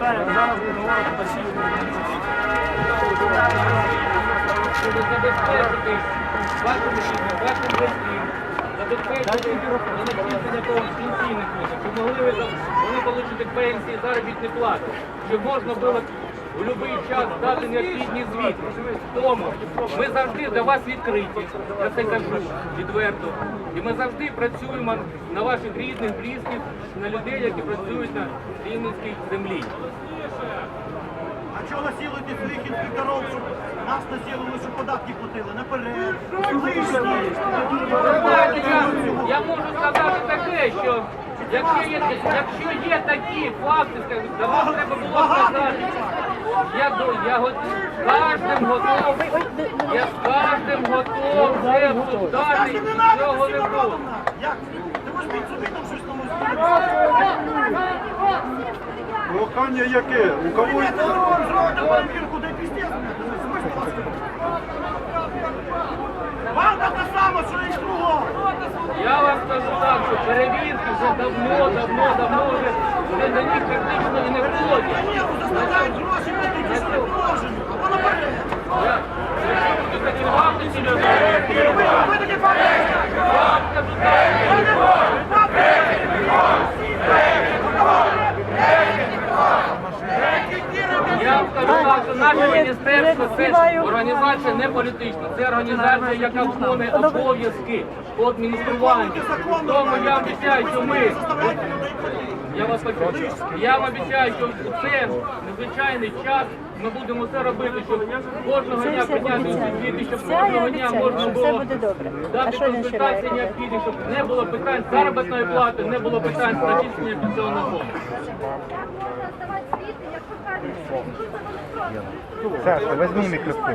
Зараз говорите пасівні. щоб забезпечити вашу забезпечити необхіднення того пенсійних щоб могли ви вони отримати пенсії, заробітні плати, щоб можна було у будь-який час дати необхідні звіти. Тому ми завжди для вас відкриті, я це кажу відверто. І ми завжди працюємо на ваших рідних, близьких, на людей, які працюють на рівненській землі. А чого насілуєте своїх інспекторів, щоб нас насілили, щоб податки платили? Наперед. Я, можу сказати таке, що якщо є, якщо є такі факти, то треба було сказати. Я, до- я кожним готов, я з кожним готов обсуждати, цього не буде. Як? Ти можеш під собі щось там? Прохання яке? У кого зробите перевірку, де піздець. Вам така сама, що і другого. Я вам скажу так, що перевірки вже давно, давно, давно вже, до них практично і не ні, ну, заставляють гроші платити, що не положено. Або наперед. Я, якщо буду такі факти, серйозно, Ви, ви такі факти. Я скажу так. Що наше міністерство це організація не політична, це організація, яка виконує обов'язки по адмініструванню. Тому я обіцяю, що ми я вас почув. Я вам обіцяю, що в це незвичайний час ми будемо все робити, щоб кожного дня прийняти звіти, щоб кожного дня можна було дати консультації необхідні, щоб не було питань заробітної плати, не було питань зачислення пенсіонного фонду. Як можна здавати звіти, Саша, візьми мікрофон.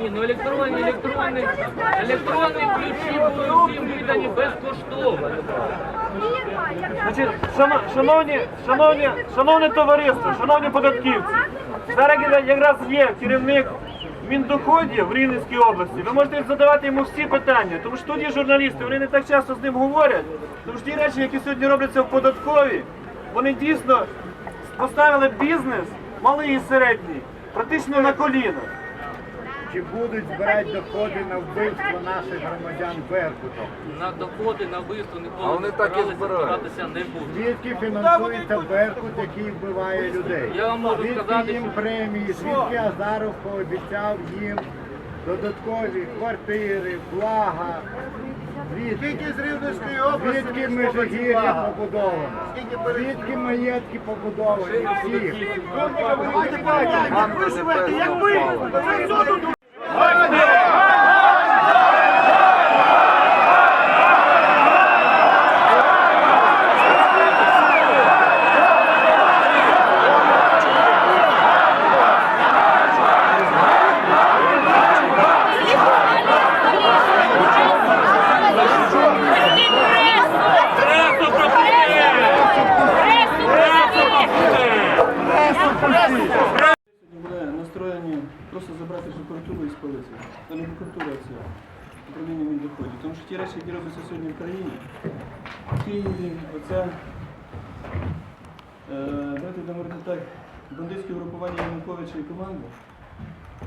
Ні, ну електронні, електронні, електронні ключі були всім видані безкоштовно. Значить, шано- шановні, шановні, шановне товариство, шановні податківці, зараз якраз є керівник Міндоходів в Рівненській області. Ви можете задавати йому всі питання, тому що є журналісти, вони не так часто з ним говорять. Тому що ті речі, які сьогодні робляться в податковій, вони дійсно поставили бізнес, малий і середній, практично на коліна. Чи будуть збирати доходи на вбивство наших громадян Беркутом? На доходи, на вбивство ніколи А вони не так і збиралися, збиратися не будуть. Звідки фінансується Беркут, який вбиває людей? Я вам можу звідки сказати, їм що- премії, звідки Азаров пообіцяв їм додаткові квартири, блага. Звідки з Рівненської області? Звідки Межигір'я побудовано? Звідки маєтки побудовані? Всіх. Як ви живете, як ми. Це все тут були настроєні просто забрати прокуратуру і прокуратура, це управління Міндоходів. Тому що ті речі, які робляться сьогодні в країні, в Києві, оця, е, давайте говорити так, бандитське групування Януковича і команди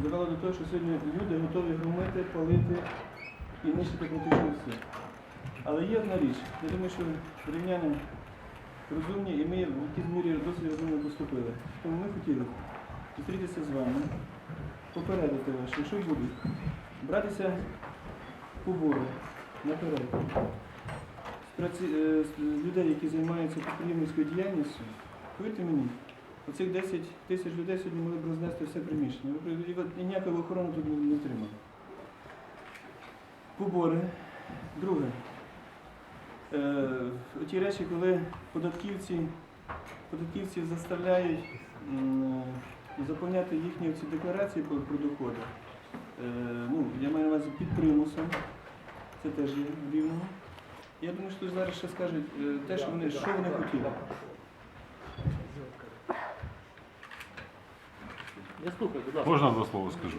довело до того, що сьогодні люди готові громити, палити і нищити політичну силу. Але є одна річ. Я думаю, що рівняни розумні і ми в якійсь мірі досить розумно поступили. Тому ми хотіли зустрітися з вами, попередити вас, що якщо будуть братися побори наперед праці, е, людей, які займаються підприємницькою діяльністю, повірте мені, оцих 10 тисяч людей сьогодні могли б рознести все приміщення. І ніякої охорони тут не, не отримали. Побори. Друге. Е, ті речі, коли податківці, податківці заставляють е, заповняти їхні ці декларації про, про доходи. Е, ну, я маю на увазі під примусом. Це теж є в рівному. Я думаю, що зараз ще скажуть е, те, що вони, що вони хотіли. Я слухаю, будь ласка. Можна два слова скажу?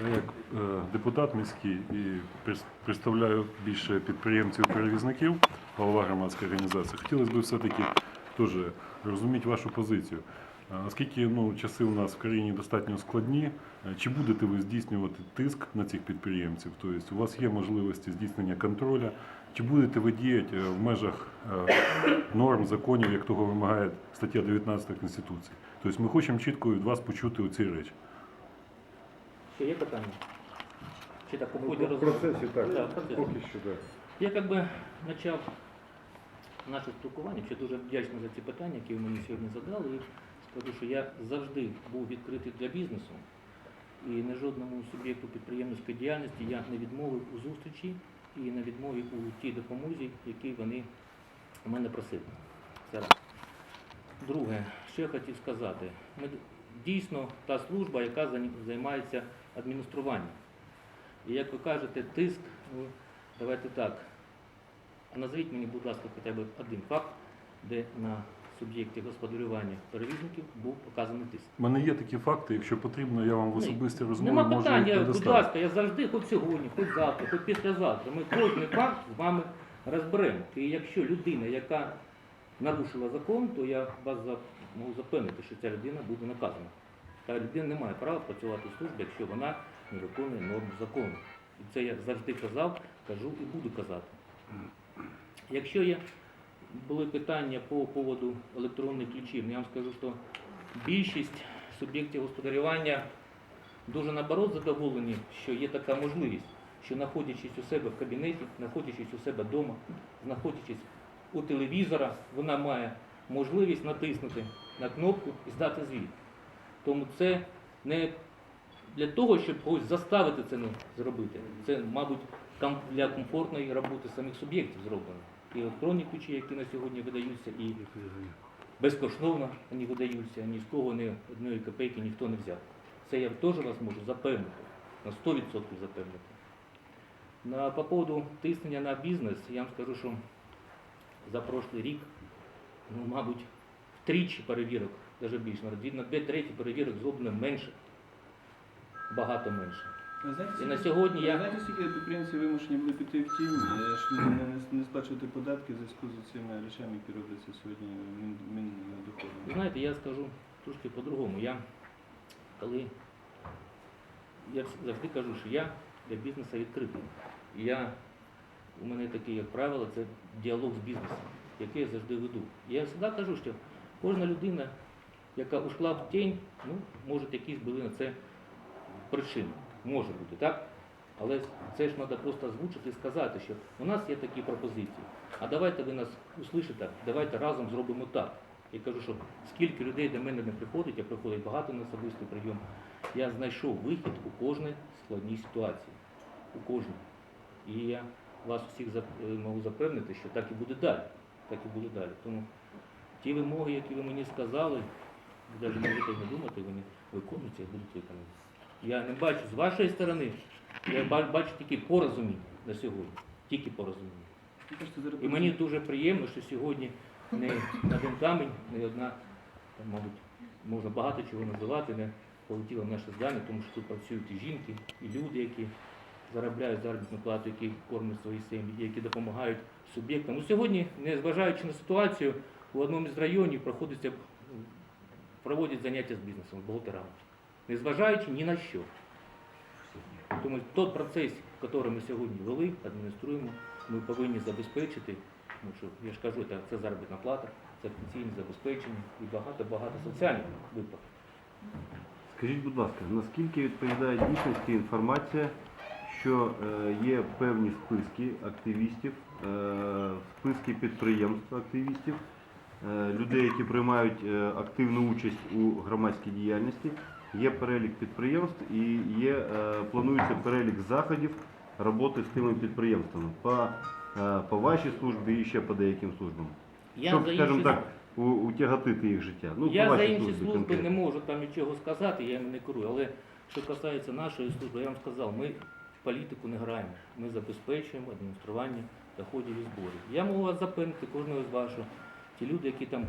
Я як е, депутат міський і прис- представляю більше підприємців-перевізників, голова громадської організації, хотілося б все-таки теж розуміти вашу позицію. А Оскільки ну, часи у нас в країні достатньо складні, е, чи будете ви здійснювати тиск на цих підприємців? Тобто у вас є можливості здійснення контролю, чи будете ви діяти е, в межах е, норм, законів, як того вимагає стаття 19 Конституції? Тобто ми хочемо чітко від вас почути оці речі. Ще є питання? Чи так Ну, в процесі так. Да, в процесі. Поки що так. Я як би почав наше спілкування, ще дуже вдячний за ці питання, які ви мені сьогодні задали. Скажу, що я завжди був відкритий для бізнесу і не жодному суб'єкту підприємницької діяльності я не відмовив у зустрічі і не відмовив у тій допомозі, які вони у мене просили. Це раз. Друге, що я хотів сказати, ми дійсно та служба, яка займається адмініструванням. І як ви кажете, тиск, ну давайте так. Назвіть мені, будь ласка, хоча б один факт, де на суб'єкті господарювання перевізників був показаний тиск. У мене є такі факти, якщо потрібно, я вам в особисті розмови Нема можу питань, їх я, будь ласка, я завжди, хоч сьогодні, хоч завтра, хоч післязавтра. Ми кожний факт з вами розберемо. І якщо людина, яка нарушила закон, то я вас за- можу запевнити, що ця людина буде наказана. Та людина не має права працювати в службі, якщо вона не виконує норм закону. І це я завжди казав, кажу і буду казати. Якщо є були питання по поводу електронних ключів, я вам скажу, що більшість суб'єктів господарювання дуже наоборот задоволені, що є така можливість, що знаходячись у себе в кабінеті, знаходячись у себе вдома, знаходячись у телевізора, вона має можливість натиснути на кнопку і здати звіт. Тому це не для того, щоб когось заставити це ну, зробити. Це, мабуть, для комфортної роботи самих суб'єктів зроблено. І електронні ключі, які на сьогодні видаються, і безкоштовно вони видаються, ні з кого ні одної копейки ніхто не взяв. Це я теж вас можу запевнити, на 100% запевнити. На, по поводу тиснення на бізнес, я вам скажу, що за прошлий рік, ну, мабуть, втричі перевірок, навіть більше, на дві треті перевірок зроблено менше, багато менше. І на сьогодні я- знаєте, скільки підприємців вимушені були піти в тінь, е, щоб не, не, не сплачувати податки в зв'язку з цими речами, які робляться сьогодні мін, Ви Міндоходом? знаєте, я скажу трошки по-другому. Я коли я завжди кажу, що я для бізнесу відкритий. І Я, у мене таке, як правило, це діалог з бізнесом, який я завжди веду. І я завжди кажу, що кожна людина, яка ушла в тінь, ну, може якісь були на це причини. Може бути, так? Але це ж треба просто озвучити і сказати, що у нас є такі пропозиції. А давайте ви нас услышите, давайте разом зробимо так. Я кажу, що скільки людей до мене не приходить, а приходить багато на особистий прийом, я знайшов вихід у кожній складній ситуації. У кожній. І я вас всіх е, можу запевнити, що так і буде далі. Так і буде далі. Тому ті вимоги, які ви мені сказали, ви навіть можете не думати, вони виконуються і будуть виконані. Я не бачу з вашої сторони, я бачу тільки порозуміння на сьогодні. Тільки порозуміння. І мені дуже приємно, що сьогодні не один камінь, не одна, там, мабуть, можна багато чого називати, не полетіло в наше здання, тому що тут працюють і жінки, і люди, які заробляють заробітну плату, які кормлять свої сім'ї, які допомагають суб'єктам. Ну, сьогодні, незважаючи на ситуацію, у одному з районів проходиться, проводять заняття з бізнесом, бухгалтерами. Незважаючи ні на що. Тому той процес, який ми сьогодні вели, адмініструємо, ми повинні забезпечити, тому що я ж кажу, це, заробітна плата, це пенсійне забезпечення і багато-багато соціальних виплат. Скажіть, будь ласка, наскільки відповідає дійсності інформація, що е, є певні списки активістів, е, списки підприємств активістів, е, людей, які приймають активну участь у громадській діяльності, є перелік підприємств і є, е, планується перелік заходів роботи з тими підприємствами по, е, по вашій службі і ще по деяким службам. Я Щоб, за скажімо інші, так, утягатити їх життя. Ну, я по за інші службі служби конкретно. не можу там нічого сказати, я їм не керую. Але що касається нашої служби, я вам сказав, ми в політику не граємо. Ми забезпечуємо адміністрування доходів і зборів. Я можу вас запевнити, кожного з вас, що ті люди, які там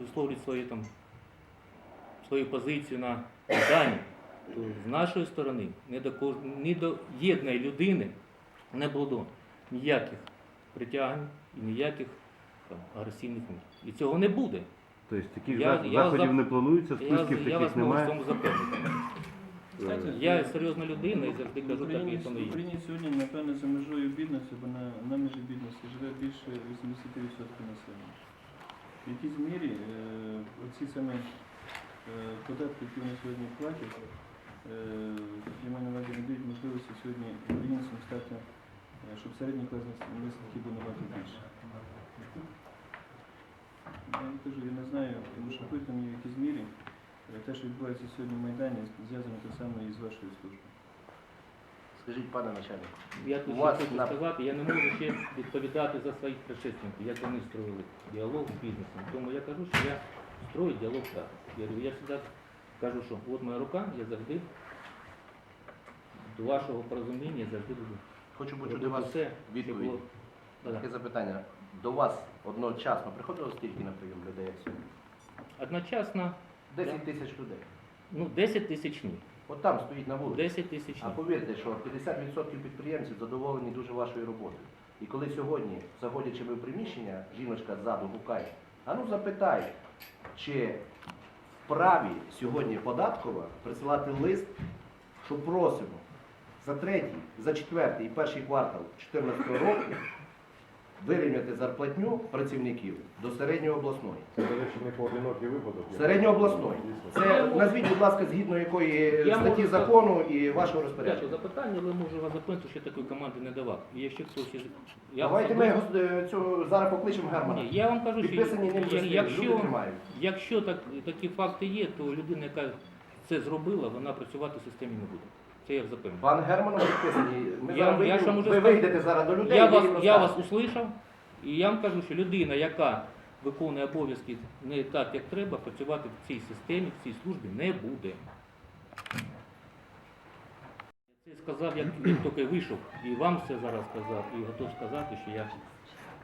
висловлюють свої там свою позицію на Майдані, то з нашої сторони ні до, кож... ні до єдної людини не було ніяких притягнень і ніяких там, агресивних мір. І цього не буде. Тобто таких Я- зах- я заходів не планується, Я, списків я вас таких можу в цьому запевнити. Я серйозна людина і завжди кажу так, як воно в. Україні сьогодні, напевно, за межою бідності, бо на, на межі бідності живе більше 80% населення. В якійсь мірі е, оці саме податки, які вони сьогодні платять, е, я маю на увазі, не дають можливості сьогодні українцям стати, е, щоб середній клас наслідки був набагато більше. Я вам кажу, я не знаю, тому що мені в якійсь мірі е, те, що відбувається сьогодні в Майдані, зв'язано так само і з вашою службою. Скажіть, пане начальник, Я тут хочу на- сказати, я не можу ще відповідати за своїх предшественників, як вони строїли діалог з бізнесом. Тому я кажу, що я строю діалог так. Я, говорю, я завжди кажу, що от моя рука, я завжди до вашого порозуміння завжди буду. хочу почути робити вас все, відповідь. було- Таке запитання. До вас одночасно приходило стільки на прийом людей, як сьогодні? Одночасно, 10 тисяч людей. ну 10 тисяч ні. От там стоїть на вулиці. 10 тисяч А повірте, що 50% підприємців задоволені дуже вашою роботою. І коли сьогодні, заходячи ви в приміщення, жіночка ззаду гукає, а ну запитай, чи вправі сьогодні податкова присилати лист, що просимо за третій, за четвертий і перший квартал 2014 року вирівняти зарплатню працівників до середньої обласної. Це, до речі, не поодинокий випадок. Середньообласної. Це назвіть, будь ласка, згідно якої Я статті можу закону і вашого Дякую розпорядження. запитання, але можу вас запевнити, що я такої команди не давав. І якщо хтось із... Я Давайте ми особисто- його, е, цю, зараз покличемо Германа. Ні, я вам кажу, що Підписані ним я- листи, люди якщо, тримають. якщо так, такі факти є, то людина, яка це зробила, вона працювати в системі не буде. Це я запевнений. Пан Герман підписані. Ми Я- зараз я ж вам уже ви сказав. вийдете зараз до людей. Я вас, їм я вас розкажете. услышав, і я вам кажу, що людина, яка виконує обов'язки не так, як треба, працювати в цій системі, в цій службі не буде. Я це сказав, як, як тільки вийшов, і вам це зараз сказав, і готов сказати, що я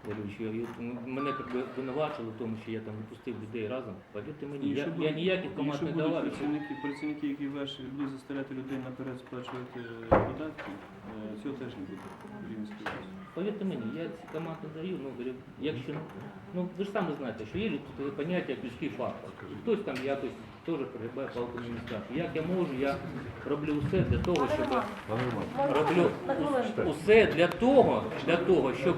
говорю, я- мене як би винувачили в тому, що я там випустив людей разом. Повірте мені, я, я ніяких команд не давав. Працівники, працівники, які ваші будуть заставляти людей наперед сплачувати е, податки, е, цього теж не буде. Повірте мені, я ці команди даю, ну, говорю, якщо, ну, ви ж самі знаєте, що є тут поняття людський фактор. Хтось там якось теж перегибає палку на містах. Як я можу, я роблю все для того, щоб роблю усе для того, для того, щоб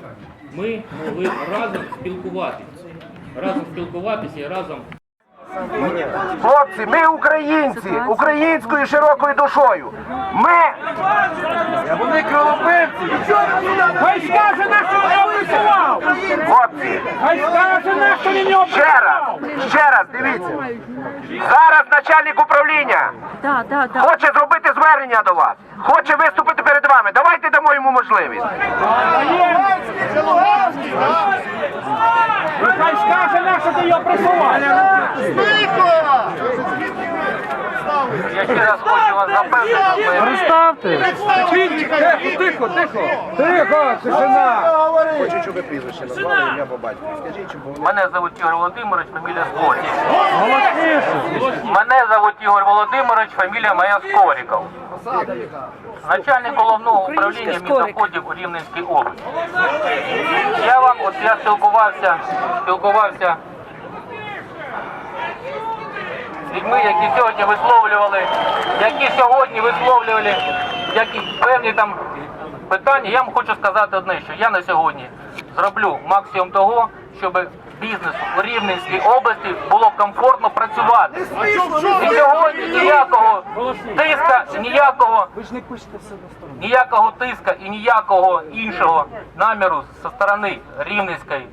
ми могли разом спілкуватися. Разом спілкуватися і разом Хлопці, ми українці, українською широкою душою. Ми великі голубинці. Хай скаже на що не працював. Хлопці, хай скаже на що він не Ще раз, ще раз, дивіться. Зараз начальник управління хоче зробити звернення до вас, хоче виступити перед вами. Давайте дамо йому можливість. Хай скаже на що ти його присував. Я ще раз хочу вас запевнити. Представте. Тихо, тихо. Тихо, тишина. Хочу, щоб ви прізвище назвали, ім'я по батькові. Скажіть, щоб вони... Мене зовуть Ігор Володимирович, фамілія Скорик. Мене зовуть Ігор Володимирович, фамілія моя Скориков. Начальник головного управління міндоходів у Рівненській області. Я вам, от я спілкувався, спілкувався з людьми, які сьогодні висловлювали, які сьогодні висловлювали які певні там питання. Я вам хочу сказати одне, що я на сьогодні зроблю максимум того, щоб бізнесу у Рівненській області було комфортно працювати. І сьогодні ніякого тиска, ніякого ніякого тиска і ніякого іншого наміру зі сторони Рівненської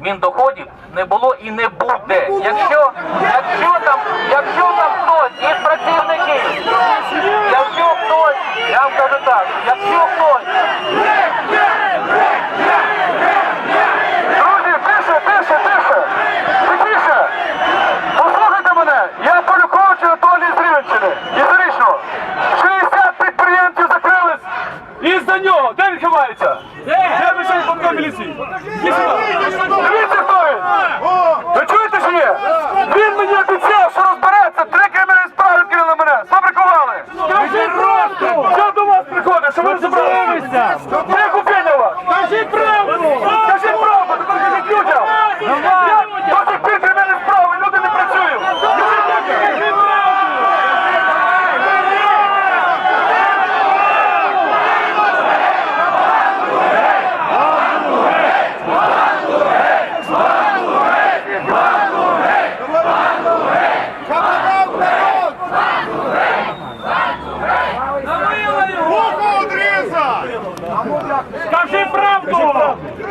Міндоходів не було і не буде. Якщо, якщо там, якщо там хтось із працівників, якщо хтось, я вам кажу так, якщо хтось. Друзі, тише, тише, тише, тише. Послухайте мене, я Полюкович Анатолій з Рівенщини, із Річного. 60 підприємців закрились із-за нього. Де він ховається? Де начальник подка міліції? Дивіться, хто він! Ви чуєте чи ні? Він мені обіцяв, що розбереться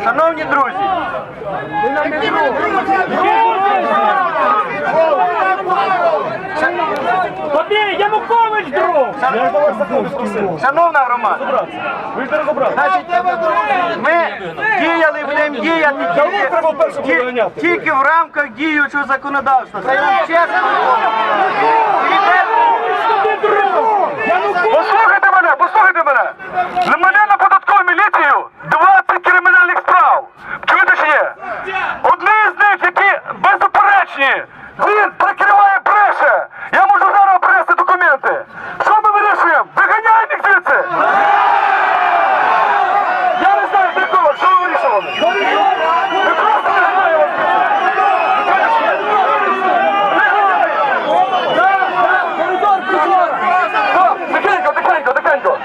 Шановні друзі, Янукович друг! шановна громада, ми діяли, будемо діяти тільки, тільки в рамках діючого законодавства. Це нам чесно. Послухайте мене, послухайте. Мене на податкову міліцію 20 кримінальних справ. Чуєте чи є? Одні з них, які беззаперечні, він прикриває бреше. Я можу зараз принести документи. Що ми вирішуємо? Виганяємо їх звідси. Я не знаю, для кого, що ви вирішували? Ви просто виганяємо Стоп, Тихенько, тихенько, тихенько.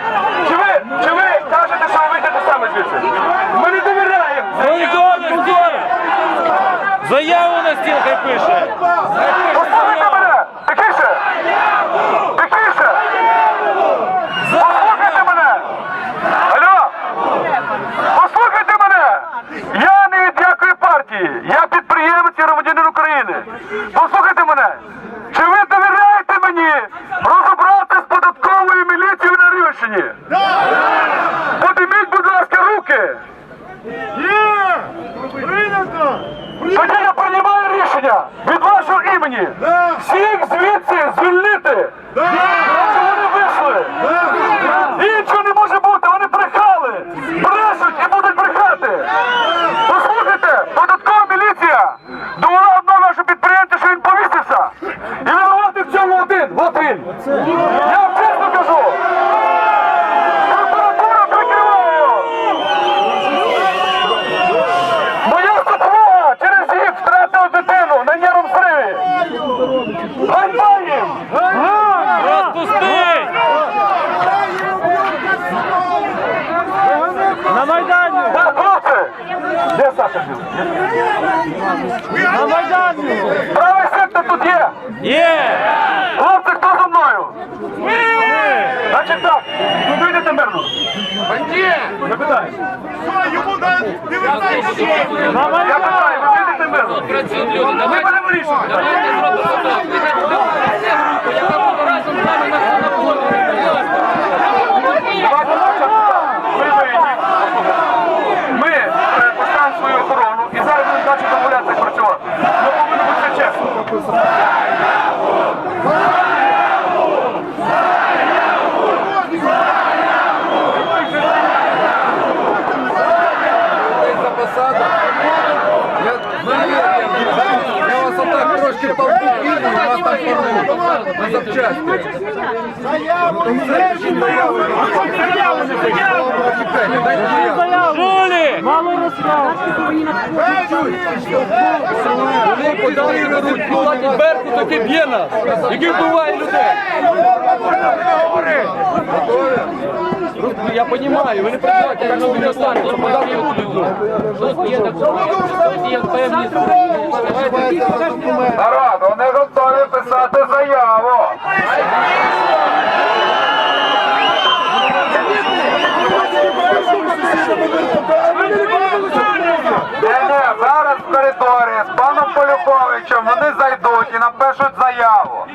Чи ви, чи ви кажете, що ви вийдете саме звідси? Ми не довіряємо. Заяву на стіл хай пише! Послухайте мене! Тихіше! Тихіше! Послухайте мене! Алло! Послухайте мене! Я не від якої партії! Я підприємець і громадянин України! Послухайте мене! Чи ви довіряєте мені розібратися з податковою міліцією на Рівщині? Подиміть, будь ласка, руки! Тоді я приймаю рішення від вашого імені. Всіх звідси звільнити. Щоб вони вийшли. Іншого не може бути, вони брехали. Брешуть і будуть брехати. Послухайте, податкова міліція довела одного нашого підприємця, що він повісився. І винуватий в цьому один. От він. Я вам чесно кажу. Прокуратура прикриває його. Моя супруга через їх втратила дитину на нервному зриві. Ганьба їм! Розпусти! На Майдані! Так, хлопці! Де Саша жив? На Майдані! Правий сектор тут є! Є! Хлопці, хто за мною? Значить так, куди йдете мирно? Не питаю. На Я питаю, ви йдете мирно? Працюють люди. Ми будемо вирішувати. Давайте зробимо так. Нехай буде група, яка буде разом з нами на сходах. Давайте спочатку ви вийдіть. Ми е, поставимо свою охорону і зараз будемо далі домовлятися працювати. Ну повинно бути чесно. Жулі! Мало розказав! Вони подали беруть, платять берку, таки б'є нас, який вбиває людей. Я розумію, ви не працюєте, як Тут є так, тут є певні Народ, вони готові писати заяву. Ні-ні, зараз в коридорі з паном Полюбовичем вони напишуть заяву.